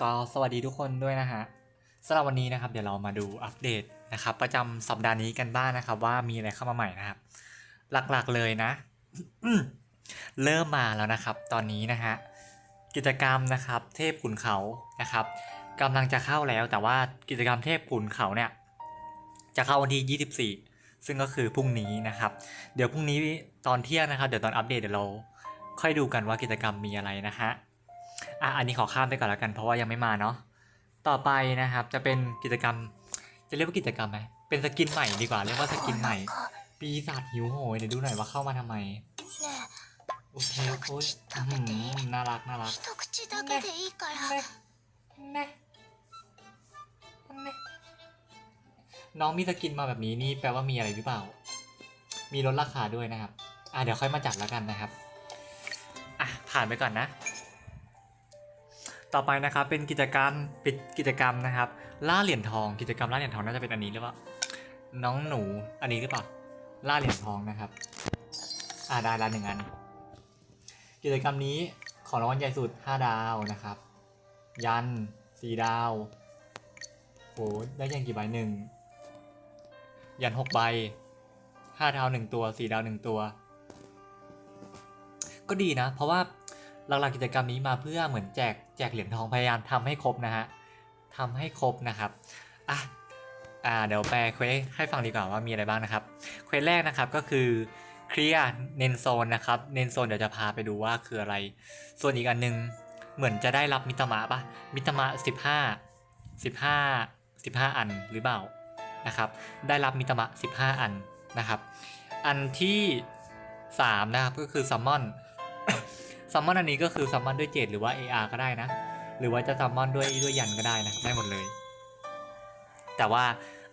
ก็สวัสดีทุกคนด้วยนะฮะสำหรับวันนี้นะครับ เดี๋ยวเรามาดูอัปเดตนะครับ ประจำสัปดาห์นี้กันบ้างนะครับ ว่ามีอะไรเข้ามาใหม่นะครับ หลักๆเลยนะ เริ่มมาแล้วนะครับ ตอนนี้นะฮะกิจกรรมนะครับ เทพขุนเขานะครับกำลังจะเข้าแล้วแต่ว่ากิจกรรมเทพขุนเขาเนี่ย จะเข้าวันที่ 24 ซึ่งก็คือพรุ่งนี้นะครับ เดี๋ยวพรุ่งนี้ตอนเที่ยงนะครับ เดี๋ยวตอนอัปเดตเดี๋ยวเราค่อยดูกันว่ากิจกรรมมีอะไรนะฮะ อะอันนี้ขอข้ามไปก่อนแล้วกัน เพราะว่ายังไม่มาเนาะต่อไปนะครับจะเป็นกิจกรรม จะเรียกว่ากิจกรรมไหมเป็นสกินใหม่ดีกว่าเรียกว่าสกินใหม่ ปีศาจหิวโหยเดี๋ยวดูหน่อยว่าเข้ามาทำไมโอเคโอ้ยน่ารักน่ารักน้องมีสกินมาแบบนี้นี่แปลว่ามีอะไรหรือเปล่า มีลดราคาด้วยนะครับ อะเดี๋ยวค่อยมาจัดแล้วกันนะครับ อะผ่านไปก่อนนะ ต่อไปนะครับเป็นกิจกรรมปิดกิจกรรมนะครับล่าเหรียญทองกิจกรรมล่าเหรียญทองน่าจะเป็นอันนี้หรือเปล่าน้องหนูอันนี้หรือเปล่าล่าเหรียญทองนะครับอ่าได้ละหนึ่งอัน กิจกรรมนี้ของรางวัลใหญ่สุด 5 ดาวนะครับ ยัน4ดาวโหได้ยันกี่ใบหนึ่งยัน6ใบ5ดาว1ตัว4ดาว1ตัว ก็ดีนะ เพราะว่า หลักๆกิจกรรมนี้มาเพื่อเหมือนแจกแจกเหรียญทองพยายามทำให้ครบนะฮะทำให้ครบนะครับอะอ่าเดี๋ยวแปลเควสให้ฟังดีกว่าว่ามีอะไรบ้างนะครับเควสแรกนะครับก็คือเคลียร์เนนโซนนะครับเนนโซนเดี๋ยวจะพาไปดูว่าคืออะไร ส่วนอีกอันหนึงเหมือนจะได้รับมิตมะปะมิตมะ15 15 15 อันหรือเปล่านะครับ ได้รับมิตมะ 15 อันนะครับ อันที่ 3 นะครับก็คือซัมมอน ซัมมอนอันนี้ก็คือซัมมอนด้วยเจดหรือว่า AR ก็ได้นะ หรือว่าจะซัมมอนด้วยด้วยยันก็ได้นะได้หมดเลย แต่ว่า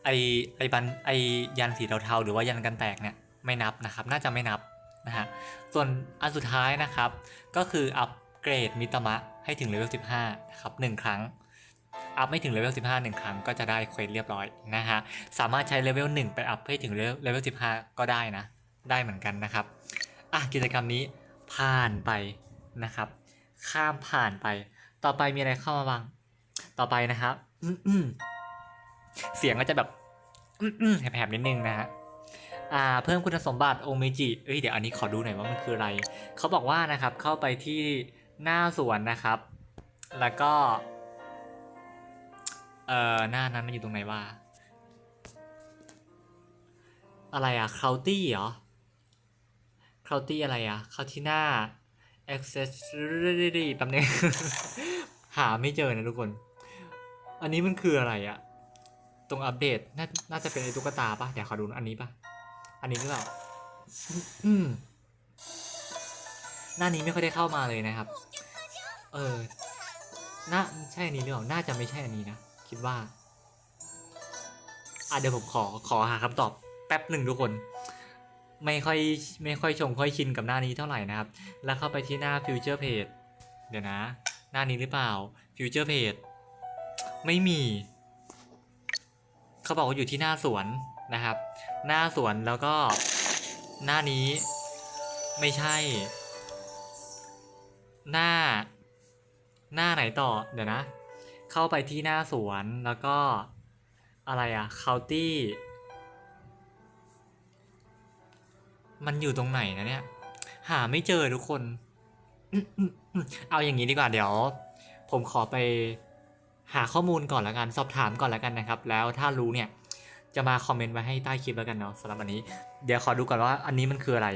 ไอไอบันไอยันสีเทาๆหรือว่ายันกันแตกเนี่ยไม่นับนะครับน่าจะไม่นับนะฮะส่วนอันสุดท้ายนะครับ ก็คืออัปเกรดมิตรมะให้ถึงเลเวล15นะครับหนึ่งครั้งอัพไม่ถึงเลเวล15หนึ่งครั้งก็จะได้เควสเรียบร้อยนะฮะ สามารถใช้เลเวล1ไปอัพให้ถึงเลเวล15 ก็ได้นะ ได้เหมือนกันนะครับ อะกิจกรรมนี้ ผ่านไปนะครับ ข้ามผ่านไป ต่อไปมีอะไรเข้ามาบ้าง ต่อไปนะครับอืเสียงก็จะแบบอืมๆแหบๆนิดนึงนะฮะอ่าเพิ่มคุณสมบัติโอเมจิเอ้ยเดี๋ยวอันนี้ขอดูหน่อยว่ามันคืออะไร เขาบอกว่านะครับเข้าไปที่หน้าสวนนะครับ แล้วก็ เอ่อหน้านั้นมันอยู่ตรงไหนวะอะไรอะคา์ตี้เหรอ คา์ตี้อะไรอะคาที่หน้า accessory แป๊บนึง หาไม่เจอนะทุกคน อันนี้มันคืออะไรอะตรงอัปเดต น่าน่าจะเป็นไอ้ตุ๊กตาปะเดี๋ยวขอดูอันนี้ปะอันนี้หรือเปล่าอืมหน้านี้ไม่ค่อยได้เข้ามาเลยนะครับ เออน่าใช่อันนี้หรือเปล่าน่าจะไม่ใช่อันนี้นะ คิดว่า อะเดี๋ยวผมขอขอหาคำตอบแป๊บหนึ่งทุกคน ไม่ค่อยไม่ค่อยชมค่อยชินกับหน้านี้เท่าไหร่นะครับ แล้วเข้าไปที่หน้า Future Page เดี๋ยวนะ หน้านี้หรือเปล่า Future Page ไม่มี เขาบอกว่าอยู่ที่หน้าสวนนะครับ หน้าสวนแล้วก็หน้านี้ไม่ใช่ หน้า หน้าไหนต่อ เดี๋ยวนะ เข้าไปที่หน้าสวนแล้วก็อะไรอะเมันอยู่ตรงไหนนะเนี่ย หาไม่เจอทุกคน เอาอย่างนี้ดีกว่าเดี๋ยว ผมขอไปหาข้อมูลก่อนละกัน สอบถามก่อนละกันนะครับ แล้วถ้ารู้เนี่ย จะมาคอมเมนต์ไว้ให้ใต้คลิปแล้วกันเนาะสำหรับวันนี้ เดี๋ยวขอดูก่อนว่าอันนี้มันคืออะไร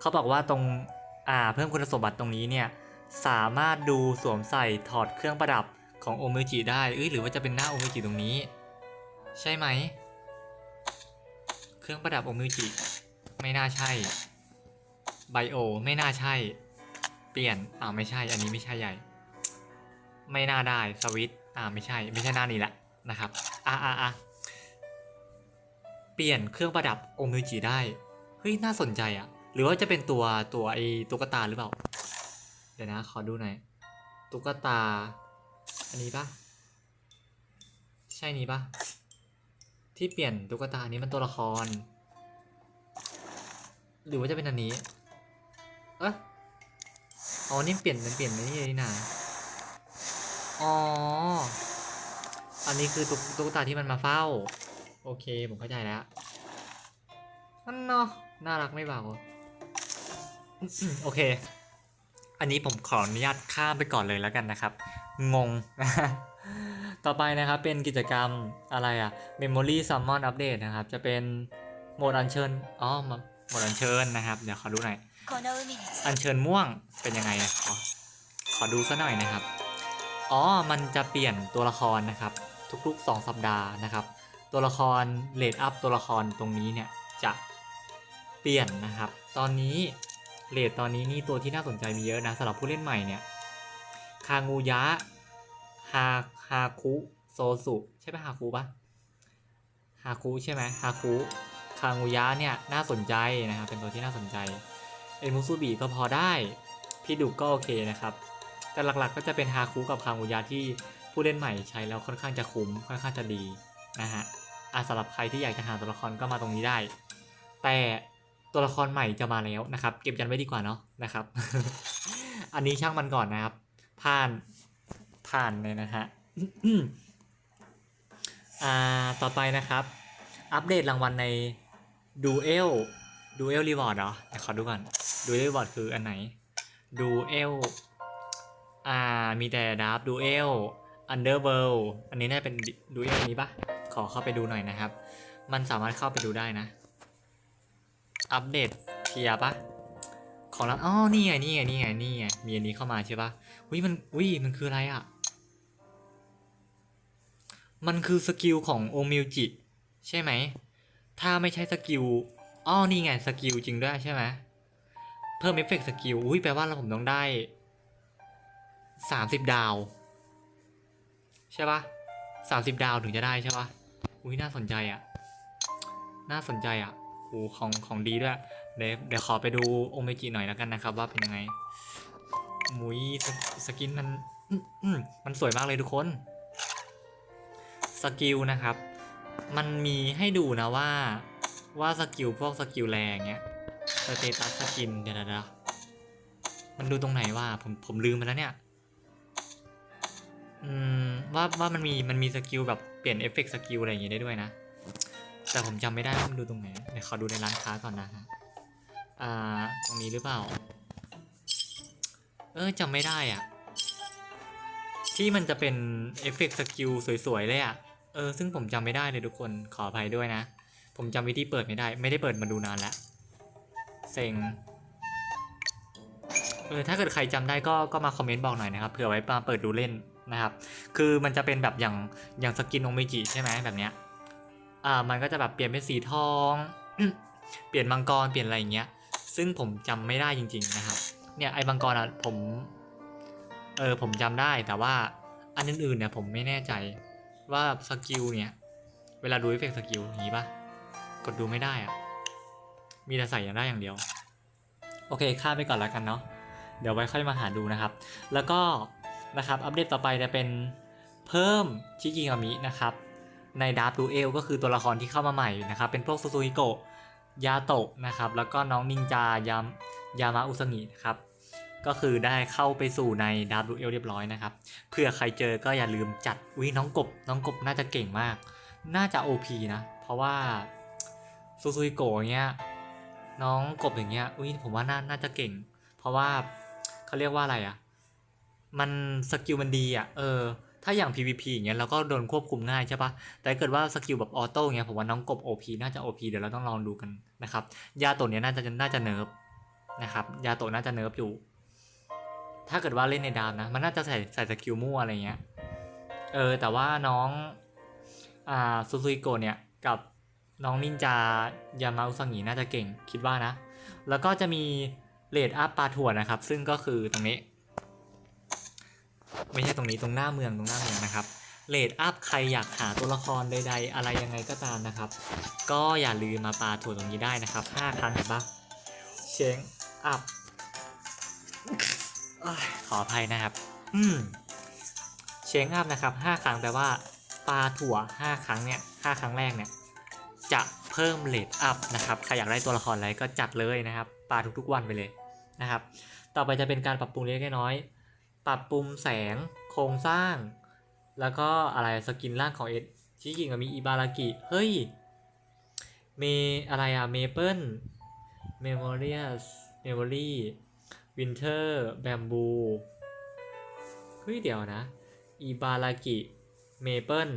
เขาบอกว่าตรงอ่าเพิ่มคุณสมบัติตรงนี้เนี่ย สามารถดูสวมใส่ถอดเครื่องประดับของโอเมจิได้เอ้ยหรือว่าจะเป็นหน้าโอเมจิตรงนี้ ใช่ไหม เครื่องประดับโอเมจิ ไม่น่าใช่ ไบโอ ไม่น่าใช่ เปลี่ยน อ่าไม่ใช่ อันนี้ไม่ใช่ใหญ่ ไม่น่าได้ สวิตอ่าไม่ใช่ ไม่ใช่หน้านี้แหละนะครับ อ่าอ่าอ่าเปลี่ยนเครื่องประดับโอเมจิได้ เฮ้ย น่าสนใจอะหรือว่าจะเป็นตัวตัวไอตุ๊กตาหรือเปล่า เดี๋ยวนะ ขอดูหน่อย ตุ๊กตา อันนี้ปะใช่นี้ปะที่เปลี่ยนตุ๊กตาอันนี้มันตัวละคร หรือว่าจะเป็นอันนี้ เอะอ๋อ นี่เปลี่ยนมันเปลี่ยนอันนี้เลยนี่นาอ๋อ อันนี้คือตุ๊กตุ๊กตาที่มันมาเฝ้า โอเค ผมเข้าใจแล้วนั่นเนาะ น่ารักไม่เบาโอเค อันนี้ผมขออนุญาตข้ามไปก่อนเลยแล้วกันนะครับ งง ต่อไปนะครับเป็นกิจกรรมอะไรอะ Memory Summon Update นะครับ จะเป็นโหมดอัญเชิญ อ๋อ หมดอัญเชิญนะครับ เดี๋ยวขอดูหน่อย อัญเชิญม่วงเป็นยังไงอะขอขอดูซะหน่อยนะครับ อ๋อ มันจะเปลี่ยนตัวละครนะครับ ทุกๆ 2 สัปดาห์นะครับ ตัวละครเลดอัพตัวละครตรงนี้เนี่ยจะเปลี่ยนนะครับ ตอนนี้เลดตอนนี้นี่ตัวที่น่าสนใจมีเยอะนะสำหรับผู้เล่นใหม่เนี่ยคางูยะฮาฮาคุโซสุใช่ไหมฮาคุปะฮาคุใช่ไหมฮาคุ คางูยะเนี่ยน่าสนใจนะครับเป็นตัวที่น่าสนใจเอ็นมุสุบีก็พอได้พี่ดุก็โอเคนะครับ แต่หลักๆก็จะเป็นฮาคุกับคางูยะที่ผู้เล่นใหม่ใช้แล้วค่อนข้างจะคุ้มค่อนข้างจะดีนะฮะอะสำหรับใครที่อยากจะหาตัวละครก็มาตรงนี้ได้ แต่ตัวละครใหม่จะมาแล้วนะครับ เก็บยันไว้ดีกว่าเนาะนะครับ อันนี้ช่างมันก่อนนะครับ ผ่านผ่านเลยนะฮะอ่าต่อไปนะครับ อัปเดตรางวัลใน Duel Duel Reward เหรอเดี๋ยวขอดูก่อน Duel Reward คืออันไหน Duel อ่า มีแต่ดับ Duel Underworld อันนี้น่าเป็น Duel นี้ปะขอเข้าไปดูหน่อยนะครับ มันสามารถเข้าไปดูได้นะ อัปเดตเทียปะของเราอ๋อนี่ไงนี่ไงนี่ไงนี่ไงมีอันนี้เข้ามาใช่ปะวิมันวิมันคืออะไรอะ่ะ มันคือสกิลของโอมิวจิใช่ไหม ถ้าไม่ใช่สกิลอ๋อนี่ไงสกิลจริงด้วยใช่ไหมเพิ่มเอฟเฟกต์สกิลอุ้ยแปลว่าเราผมต้องได้สามสิบดาว ใช่ปะสามสิบดาวถึงจะได้ใช่ปะอุ้ยน่าสนใจอะ่ะ น่าสนใจอะ่ะโอ้ของของดีด้วย เดี๋ยวเดี๋ยวขอไปดูโอเมจิหน่อยแล้วกันนะครับ ว่าเป็นยังไงมุยสสกินมันมันสวยมากเลยทุกคน สกิลนะครับ มันมีให้ดูนะว่า ว่าสกิลพวกสกิลแรงเงี้ยสเตตัสสกินเดี๋ยวนะมันดูตรงไหนว่าผมผมลืมไปแล้วเนี่ย อืมว่าว่ามันมีมันมีสกิลแบบเปลี่ยนเอฟเฟกต์สกิลอะไรอย่างเงี้ยได้ด้วยนะ แต่ผมจำไม่ได้ว่ามันดูตรงไหนเดี๋ยวขอดูในร้านค้าก่อนนะฮะอ่าตรงนี้หรือเปล่า เออจำไม่ได้อะ ที่มันจะเป็นเอฟเฟกต์สกิลสวยๆเลยอะ เออซึ่งผมจำไม่ได้เลยทุกคนขออภัยด้วยนะ ผมจำวิธีเปิดไม่ได้ ไม่ได้เปิดมาดูนานแล้วเซ็งเออถ้าเกิดใครจำได้ก็ก็มาคอมเมนต์บอกหน่อยนะครับเผื่อไว้มาเปิดดูเล่นนะครับ คือมันจะเป็นแบบอย่างอย่างสกินโอเมจิใช่ไหมแบบเนี้ยอ่ามันก็จะแบบเปลี่ยนเป็นสีทอง เปลี่ยนมังกรเปลี่ยนอะไรอย่างเงี้ย ซึ่งผมจำไม่ได้จริง ๆนะครับ เนี่ยไอ้มังกรอะผมเออผมจำได้แต่ว่าอันอื่นๆเนี่ยผมไม่แน่ใจ ว่าสกิลเนี่ย เวลาดูเอฟเฟกสกิลอย่างนี้ปะกดดูไม่ได้อะมีแต่ใส่อย่างได้อย่างเดียว โอเคข้ามไปก่อนแล้วกันเนาะเดี๋ยวไว้ค่อยมาหาดูนะครับ แล้วก็นะครับอัปเดตต่อไปจะเป็นเพิ่มชิกิงามินะครับในดาร์ d ดูเอลก็คือตัวละครที่เข้ามาใหม่นะครับ เป็นพวกซูซูฮิโกะยาโตะนะครับ แล้วก็น้องนินจายามยามาอุสงินะครับ ก็คือได้เข้าไปสู่ในดาร์ d ดูเอลเรียบร้อยนะครับ เพื่อใครเจอก็อย่าลืมจัดวิน้องกบ น้องกบน่าจะเก่งมาก น่าจะ OP นะ เพราะว่าซูซูโกะอย่างเงี้ย น้องกบอย่างเงี้ย อุ้ยผมว่าน่าน่าจะเก่ง เพราะว่าเขาเรียกว่าอะไรอะ่ะ มันสกิลมันดีอะ่ะ เออ ถ้าอย่าง PVP อย่างเงี้ยเราก็โดนควบคุมง่ายใช่ปะแต่ถ้าเกิดว่าสกิลแบบออโต้เงี้ยผมว่าน้องกบ OP น่าจะ OP เดี๋ยวเราต้องลองดูกันนะครับ ยาโตะเนี้ยน่าจะน่าจะเนิร์ฟนะครับ ยาโตะน่าจะเนิร์ฟอยู่ ถ้าเกิดว่าเล่นในดามนะ มันน่าจะใส่ใส่สกิลมั่วอะไรเงี้ย เออ แต่ว่าน้อง อ่าซูซูอิโกะเนี่ย กับน้องนินจายามาอุซังิน่าจะเก่ง คิดว่านะ แล้วก็จะมีเลดอัพปลาถั่วนะครับ ซึ่งก็คือตรงนี้ ไม่ใช่ตรงนี้ตรงหน้าเมืองตรงหน้าเมืองนะครับเลดอัพใครอยากหาตัวละครใดๆ อะไรยังไงก็ตามนะครับ ก็อย่าลืมมาปาถั่วตรงนี้ได้นะครับ 5 ครั้งเห็นปะเชงอัพ ขออภัยนะครับ อืมเชงอัพนะครับ5ครั้งแปลว่าปลาถั่ว5ครั้งเนี่ย5ครั้งแรกเนี่ย จะเพิ่มเลดอัพนะครับใครอยากได้ตัวละครอะไรก็จัดเลยนะครับปาทุกๆวันไปเลยนะครับ ต่อไปจะเป็นการปรับปรุงเล็กๆน้อย ปรับปรุงแสงโครงสร้าง แล้วก็อะไรสกินร่างของเอชิกิกับมีอิบารากิเฮ้ยเมอะไรอะเมเปิลเมโมเรียสเมโมรี่ วินเทอร์แบมบูเฮ้ยเดี๋ยวนะ อีบาลากิ เมเปิล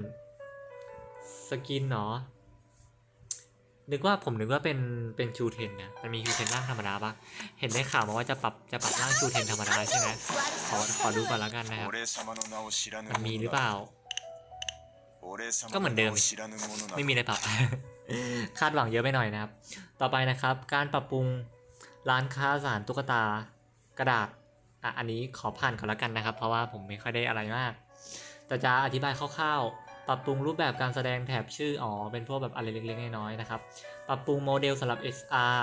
สกินเนาะนึกว่าผมนึกว่าเป็นเป็นชูเทนนะมันมีชูเทนร่างธรรมดาปะเห็นได้ข่าวมาว่าจะปรับจะปรับร่างชูเทนธรรมดาใช่ไหมขอขอดูก่อนละกันนะครับ มันมีหรือเปล่า ก็เหมือนเดิม ไม่มีอะไรปรับ คาดหวังเยอะไปหน่อยนะครับ ต่อไปนะครับ การปรับปรุงร้านค้าสารตุ๊กตา กระดาษอะอันนี้ขอผ่านก่อนแล้วกันนะครับ เพราะว่าผมไม่ค่อยได้อะไรมาก แต่จะอธิบายคร่าวๆ ปรับปรุงรูปแบบการแสดงแถบชื่ออ๋อเป็นพวกแบบอะไรเล็กๆน้อยๆนะครับ ปรับปรุงโมเดลสำหรับ SR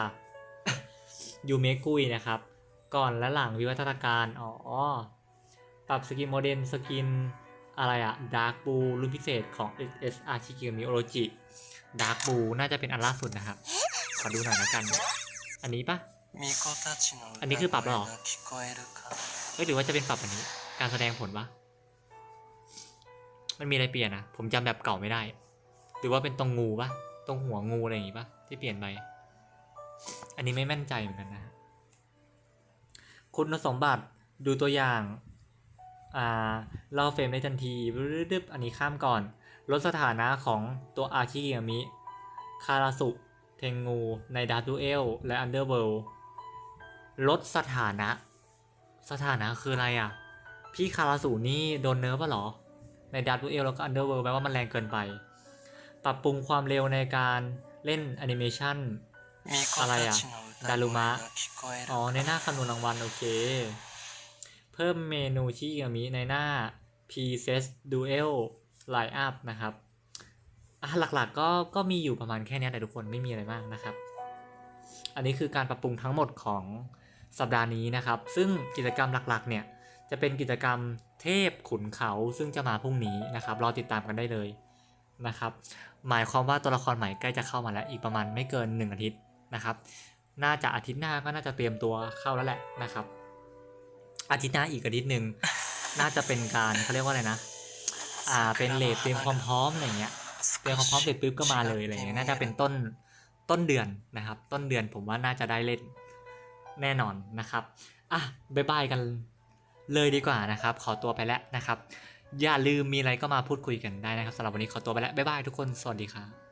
ยูเมกุยนะครับ ก่อนและหลังวิวัฒนาการอ๋อปรับสกินโมเดลสกินอะไรอะดาร์กบูรุ่นพิเศษของ SR ชิกิมิโอโรจิดาร์กบูน่าจะเป็นอันล่าสุดนะครับ ขอดูหน่อยแล้วกัน อันนี้ปะ อันนี้คือปรับแล้หรอเอ้ยหรือว่าจะเป็นปรับอันนี้ การแสดงผลวะมันมีอะไรเปลี่ยนอะผมจำแบบเก่าไม่ได้ หรือว่าเป็นตรงงูปะตรงหัวงูอะไรอย่างงี้ปะที่เปลี่ยนไป อันนี้ไม่แม่นใจเหมือนกันนะ คุณสมบัติดูตัวอย่าง อ่าเราเฟรมในทันทีรึบอันนี้ข้ามก่อน ลดสถานะของตัวอาคิเกมิ คาราสุ เทงงู ในดาร์ดูเอลและอันเดอร์เวิลด์ ลดสถานะ สถานะคืออะไรอะ พี่คาราสูนี่โดนเนิร์ฟปะหรอ ในดับเบิลเอลแล้วก็อันเดอร์เวิร์แปลว่ามันแรงเกินไป ปรับปรุงความเร็วในการเล่นแอนิเมชันอะไรอะ ดารุมะ อ๋อ ในหน้าคำนวณรางวัลโอเค เพิ่มเมนูชิกามิในหน้า p s e s Duel Lineup นะครับอะหลักๆกก็ก็มีอยู่ประมาณแค่นี้แต่ทุกคนไม่มีอะไรมากนะครับ อันนี้คือการปรับปรุงทั้งหมดของ สัปดาห์นี้นะครับ ซึ่งกิจกรรมหลักๆ เนี่ย จะเป็นกิจกรรมเทพขุนเขาซึ่งจะมาพรุ่งนี้นะครับ รอติดตามกันได้เลยนะครับ หมายความว่าตัวละครใหม่ใกล้จะเข้ามาแล้วอีกประมาณไม่เกิน 1 อาทิตย์นะครับ น่าจะอาทิตย์หน้าก็น่าจะเตรียมตัวเข้าแล้วแหละนะครับ อาทิตย์หน้าอีกอาทิตย์หนึ่งน่าจะเป็นการเขาเรียกว่าอะไรนะ อ่า เป็นเลทเตรียมความพร้อมอะไรเงี้ย เตรียมความพร้อมเสร็จปุ๊บก็มาเลยอะไรเงี้ย น่าจะเป็นต้นต้นเดือนนะครับ ต้นเดือนผมว่าน่าจะได้เล่น แน่นอนนะครับอะบายบายกันเลยดีกว่านะครับ ขอตัวไปแล้วนะครับ อย่าลืมมีอะไรก็มาพูดคุยกันได้นะครับสำหรับวันนี้ขอตัวไปแล้วบายบายทุกคนสวัสดีครับ